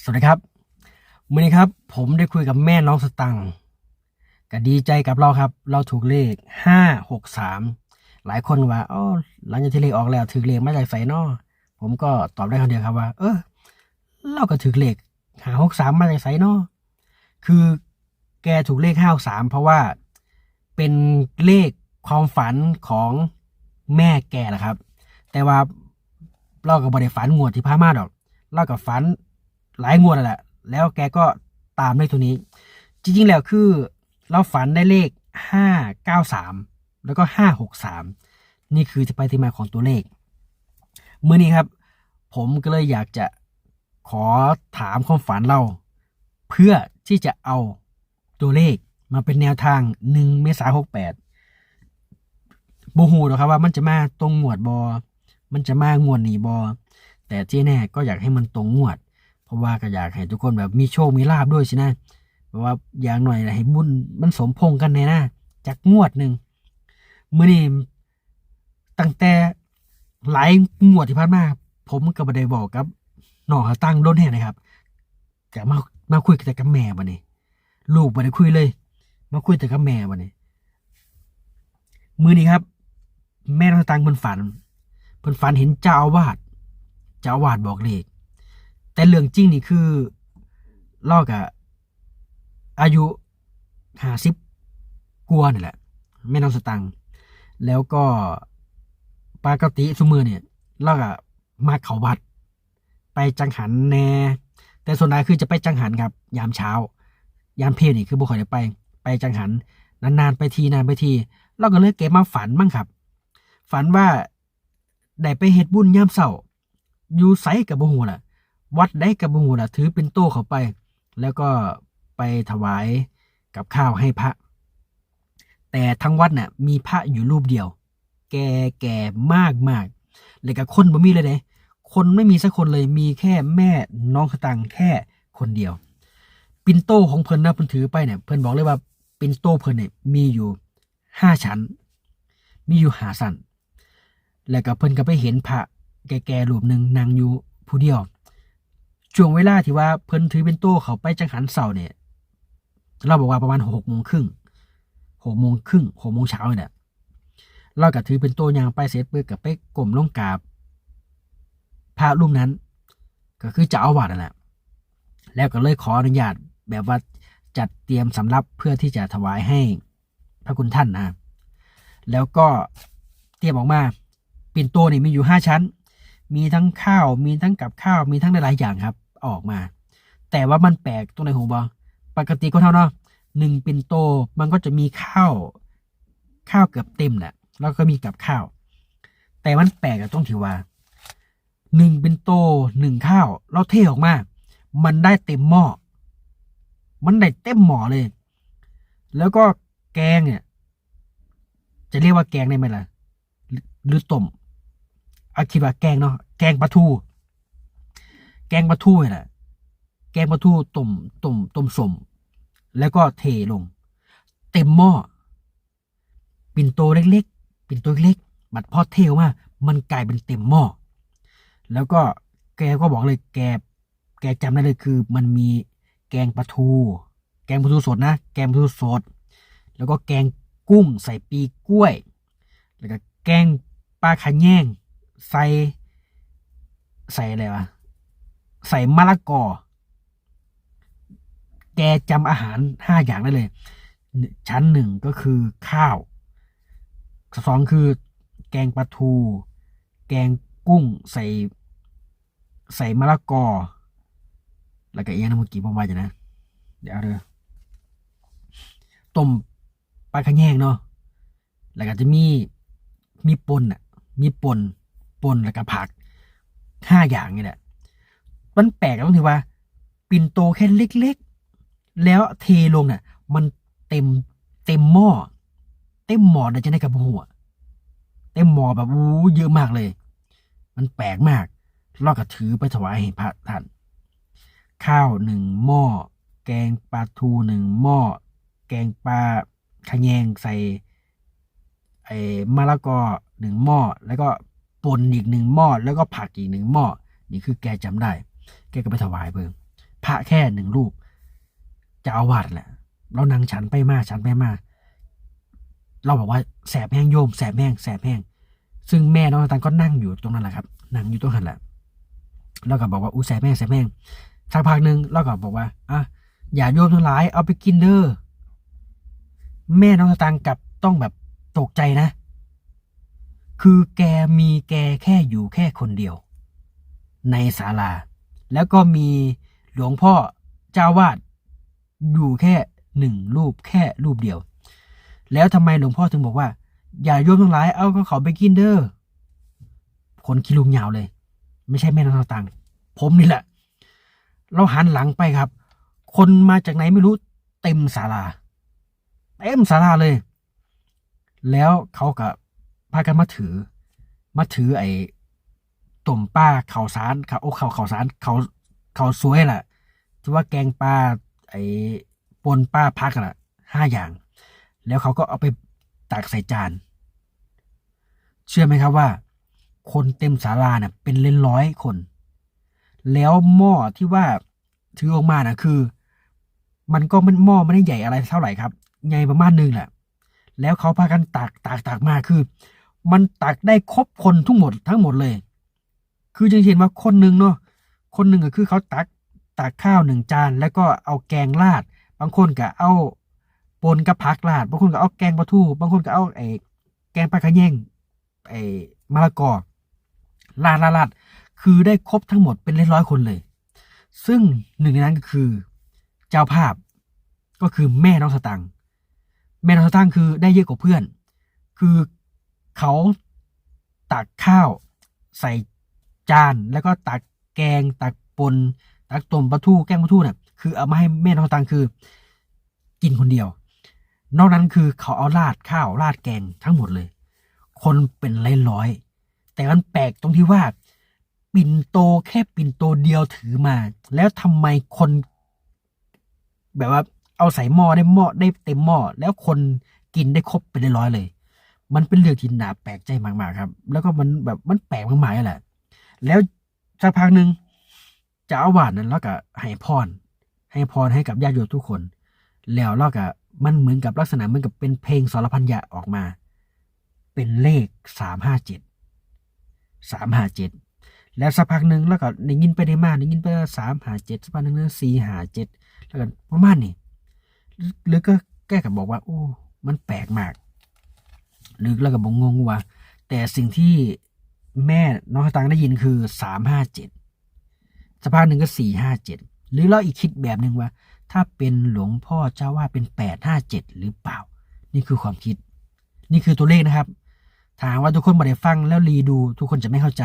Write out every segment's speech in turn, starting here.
สวัสดีครับมื่อนี้ครับ ผมได้คุยกับแม่น้องสตังค์ก็ดีใจกับเราครับ เราถูกเลขห้าหกสามหลายคนว่าอ๋อหลังจากที่เลขออกแล้วถือเลขไมาจากไสนอผมก็ตอบได้คำเดียวครับว่า เออเราก็ถือเลขหาหกสามมาจากไสนอคือแกถูกเลขห้าสามเพราะว่าเป็นเลขความฝันของแม่แกแหละครับ แต่ว่าเราก็บ่ได้ฝันงวดที่พามาดอก เรากับฝัน หลายงวดแล้วแหละ แล้วแกก็ตามเลขตัวนี้ จริงๆ แล้วคือเราฝันได้เลขห้าเก้าสามแล้วก็ห้าหกสามนี่คือที่ไปที่มาของตัวเลขเมื่อนี้ครับ ผมก็เลยอยากจะขอถามความฝันเรา เพื่อที่จะเอาตัวเลขมาเป็นแนวทางหนึ่งเมษาหกแปดบูฮูหรอกครับว่ามันจะมาตรงงวดบอ มันจะมางวดหนีบอ แต่ที่แน่ก็อยากให้มันตรงงวด ราะว่าก็อยากให้ทุกคนแบบมีโชค มีลาบด้วยสินะเพราะว่าอย่างหน่อยนะให้บุญมันสมพงกันแน่นะจากงวดหนึ่งมื่อนี้ตั้งแต่หลายงวดที่ผ่านมาผมก็บ่ได้บอกกับหน้องเขาตั้งโดนแห่นะครับแกมามาคุยแต่กับแม่บัดนี้ลูกบ่ได้คุยเลย มาคุยแต่กับแม่บัดนี้มือนี้ครับ แม่น้องตังเพิ่นฝันเพิ่นฝันเห็นเจ้าอาวาสเจ้าอาวาสบอกเลข แต่เรื่องจริงนี่คือลอกอะอายุห้าสิบกว่านี่แหละแม่น้องสตังค์แล้วก็ปากติสมือเนี่ยลอกอะมาเขาวัด ไปจังหันแน่แต่ส่วนใหญ่คือจะไปจังหันครับ ยามเช้า ยามเพลนี่คือบุคคลได้ไปไปจังหันนานๆไปทีนานไปทีเราก็เลยเก็บมาฝันบ้างครับ ฝันว่าได้ไปเฮ็ดบุญยามเช้าอยู่ไสกับบ่ฮู้ล่ะ วัดได้กับบ่ฮู้ล่ะถือเป็นโต้เขาไป แล้วก็ไปถวายกับข้าวให้พระ แต่ทั้งวัดน่ะมีพระอยู่รูปเดียว แก่แก่มากมากเลยกับคนบ่มีเลยเด้คนไม่มีสักคนเลยมีแค่แม่น้องสตังแค่คนเดียว ปินโตของเพิ่นนะเพิ่นถือไปเนี่ยเพิ่นบอกเลยว่าปินโตเพิ่นเนี่ยมีอยู่ห้าชั้น มีอยู่หาสันแล้วก็เพิ่นก็ไปเห็นพระแก่ๆรูปหนึ่งนั่งอยู่ผู้เดียว ช่วงเวลาที่ว่าเพิ่นถือเป็นโต้เขาไปจังหันเสาเนี่ย เราบอกว่าประมาณหกโมงครึ่งหกโมงครึ่งหกโมงเช้าเนี่ยเราก็ถือเป็นโต้ยางไปเสร็จเปิดกับไปกลมลงกราบพระรูปนั้น ก็คือเจ้าอาวาสนั่นแหละแล้วก็เลยขออนุญาตแบบว่าจัดเตรียมสำรับเพื่อที่จะถวายให้พระคุณท่านนะแล้วก็เตรียมออกมาปิ่นโตนี่มีอยู่ห้าชั้น มีทั้งข้าว มีทั้งกับข้าว มีทั้งหลายๆอย่างครับ ออกมา แต่ว่ามันแปลกตรงไหนหูบอปกติก็เท่าเนาะหนึ่งปินโตมันก็จะมีข้าว ข้าวเกือบเต็มแหละแล้วก็มีกับข้าว แต่มันแปลกตรงที่ว่าหนึ่งปินโตหนึ่งข้าวเราเทออกมา มันได้เต็มหม้อมันได้เต็มหม้อเลย แล้วก็แกงเนี่ย จะเรียกว่าแกงได้ไหมล่ะ หรือต้มอาคิดว่าแกงเนาะแกงปลาทู แกงปลาทูนี่แหละแกงปลาทูต้มต้มต้มสม แล้วก็เทลง เต็มหม้อปิ่นโตเล็กๆปิ่นโตเล็กๆบัดพอเทออกมามันกลายเป็นเต็มหม้อแล้วก็แกก็บอกเลยแกแกจำได้เลยคือ มันมีแกงปลาทู แกงปลาทูสดนะ แกงปลาทูสด แล้วก็แกงกุ้งใส่ปีกล้วย แล้วก็แกงปลาขะแยงใส่ใส่อะไรวะ ใส่มะละกอ แกจำอาหารห้าอย่างได้เลย ชั้นหนึ่งก็คือข้าวสองคือ แกงปลาทู แกงกุ้งใส่ ใส่มะละกอ แล้วก็อีกอย่างนึงเมื่อกี้ผมว่าจะนะ เดี๋ยวเอาเด้อต้มปลาขะแยงเนาะแล้วก็จะมีมีปนอะ มีปนปนแล้วก็ผักห้าอย่างนี่แหละ มันแปลกตรงที่ว่า ปิ่นโตแค่เล็กๆ แล้วเทลงเนี่ยมันเต็มเต็มหม้อเต็มหม้อเดี๋ยวจะได้กับหัวเต็มหม้อแบบอู้เยอะมากเลย มันแปลกมากเราก็ถือไปถวายให้พระท่าน ข้าวหนึ่งหม้อแกงปลาทูหนึ่งหม้อแกงปลาขะแยงใส่ไอ้มะละกอหนึ่งหม้อแล้วก็ป่นอีกหนึ่งหม้อแล้วก็ผักอีกหนึ่งหม้อนี่คือแกจำได้ แกก็ไปถวายเพิ่งพระแค่หนึ่งรูป จะอาวาสแหละเรานั่งฉันไปมาฉันไปมาเราบอกว่าแสบแห้งโยมแสบแห้งแสบแห้งซึ่งแม่น้องตังก็นั่งอยู่ตรงนั้นแหละครับ นั่งอยู่ตรงนั้นแหละเราก็บอกว่าอู้แสบแห้งแสบแห้งสักพักหนึ่งเราก็บอกว่าอะอย่าโยมทั้งหลายเอาไปกินเด้อแม่น้องตังกับต้องแบบตกใจนะ คือแกมีแกแค่อยู่แค่คนเดียว ในศาลา แล้วก็มีหลวงพ่อเจ้าวาดอยู่แค่หนึ่งรูปแค่รูปเดียว แล้วทำไมหลวงพ่อถึงบอกว่า อย่าโยมทั้งหลายเอาก็เขาไปกินเด้อคนคิลุงยาวเลย ไม่ใช่แม่นางตังผมนี่แหละ เราหันหลังไปครับ คนมาจากไหนไม่รู้เต็มศาลาเต็มศาลาเลย แล้วเขาก็พากันมาถือ มาถือไอ้ ต้มป้าข่าวสารข่าวโอ้ข่าวข่าวสารเขาเขาวสวยแหละที่ว่าแกงปลาไอ้ปนป้าพักอะห้าอย่าง แล้วเขาก็เอาไปตักใส่จาน เชื่อไหมครับว่า คนเต็มศาลาเนี่ยเป็นเล่นร้อยคน แล้วหม้อที่ว่าถือออกมานะคือ มันก็มันหม้อไม่ได้ใหญ่อะไรเท่าไหร่ครับใหญ่ประมาณนึงแหละ แล้วเขาพากันตักตักตักมาคือ มันตักได้ครบคนทุกหมดทั้งหมดเลย คือจะเห็นว่าคนหนึ่งเนาะคนหนึ่งก็คือเขาตักตักข้าวหนึ่งจาน แล้วก็เอาแกงราด บางคนก็เอาปนกับผักราด บางคนก็เอาแกงปลาทูบางคนก็เอาไอ้แกงปลาขะแยงไอ้มะละกอราดราดราดคือได้ครบทั้งหมดเป็นร้อยคนเลย ซึ่งหนึ่งในนั้นก็คือ เจ้าภาพก็คือแม่น้องสตังแม่น้องสตังคือได้เยอะกว่าเพื่อน คือเขาตักข้าวใส่ จาน แล้วก็ตักแกง ตักปน ตักต้มปลาทูแกงปลาทูเนี่ยคือเอามาให้แม่น้องตังคือกินคนเดียว นอกนั้นคือเขาเอาราดข้าวราดแกงทั้งหมดเลย คนเป็นร้อยๆแต่มันแปลกตรงที่ว่าปิ่นโตแค่ปิ่นโตเดียวถือมา แล้วทำไมคน แบบว่าเอาใส่หม้อได้หม้อได้เต็มหม้อแล้วคนกินได้ครบเป็นร้อยเลย มันเป็นเรื่องที่น่าแปลกใจมากๆครับ แล้วก็มันแบบมันแปลกมากๆแหละ แล้วสักพักหนึ่งจ้าอาวาสนั้นแล้วก็ให้พร ให้พรให้กับญาติโยมทุกคน แล้วแล้วก็มันเหมือนกับลักษณะเหมือนกับเป็นเพลงสารพันยะออกมา เป็นเลขสามห้าเจ็ดสามห้าเจ็ดแล้วสักพักหนึ่งแล้วก็ได้ยินไปได้มาได้ยินไปสามหาเจ็ดสักพักหนึ่งสี่หาเจ็ดแล้วก็ประมาณนี้หรือก็แก้กับบอกว่า โอ้ มันแปลกมากหรือแล้วก็บอกงงว่า แต่สิ่งที่ แม่น้องตังได้ยินคือสามห้าเจ็ดสักพักหนึ่งก็สี่ห้าเจ็ดหรือเราอีกคิดแบบหนึ่งว่า ถ้าเป็นหลวงพ่อเจ้าว่าเป็นแปดห้าเจ็ดหรือเปล่า นี่คือความคิด นี่คือตัวเลขนะครับ ถามว่าทุกคนมาได้ฟังแล้วรีดูทุกคนจะไม่เข้าใจ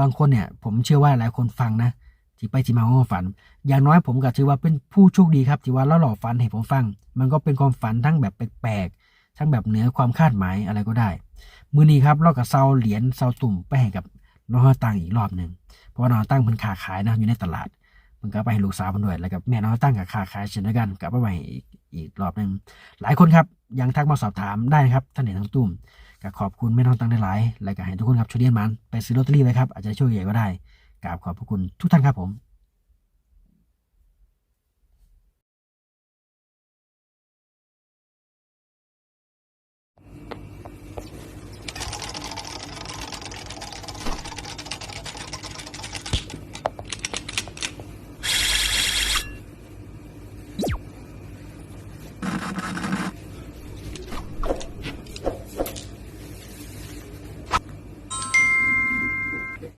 บางคนเนี่ย ผมเชื่อว่าหลายคนฟังนะที่ไปที่มาของความฝัน อย่างน้อยผมก็ถือว่าเป็นผู้โชคดีครับที่ว่าเราหล่อฝันให้ผมฟัง มันก็เป็นความฝันทั้งแบบแปลก ทั้งแบบเหนือความคาดหมายอะไรก็ได้ มือนี้ครับเรากับเซาเหรียญเซาตุ่มไปให้กับน้องตังอีกรอบหนึ่งเพราะว่าน้องตั้งเพิ่นคาขายนะอยู่ในตลาดมันก็ไปให้ลูกสาวมันด้วย แล้วกับแม่น้องตั้งกับคาขายเช่นเดียวกันกลับไปไว้อีกอีกรอบหนึ่งหลายคนครับยังทักมาสอบถามได้นะครับท่านเห็นทั้งตุ้มก็ขอบคุณแม่น้องตั้งได้หลาย และก็ให้ทุกคนครับช่วยเรียนมันไปซื้อลอตเตอรี่ไว้ครับอาจจะช่วยใหญ่ก็ได้กราบขอบพระคุณทุกท่านครับผม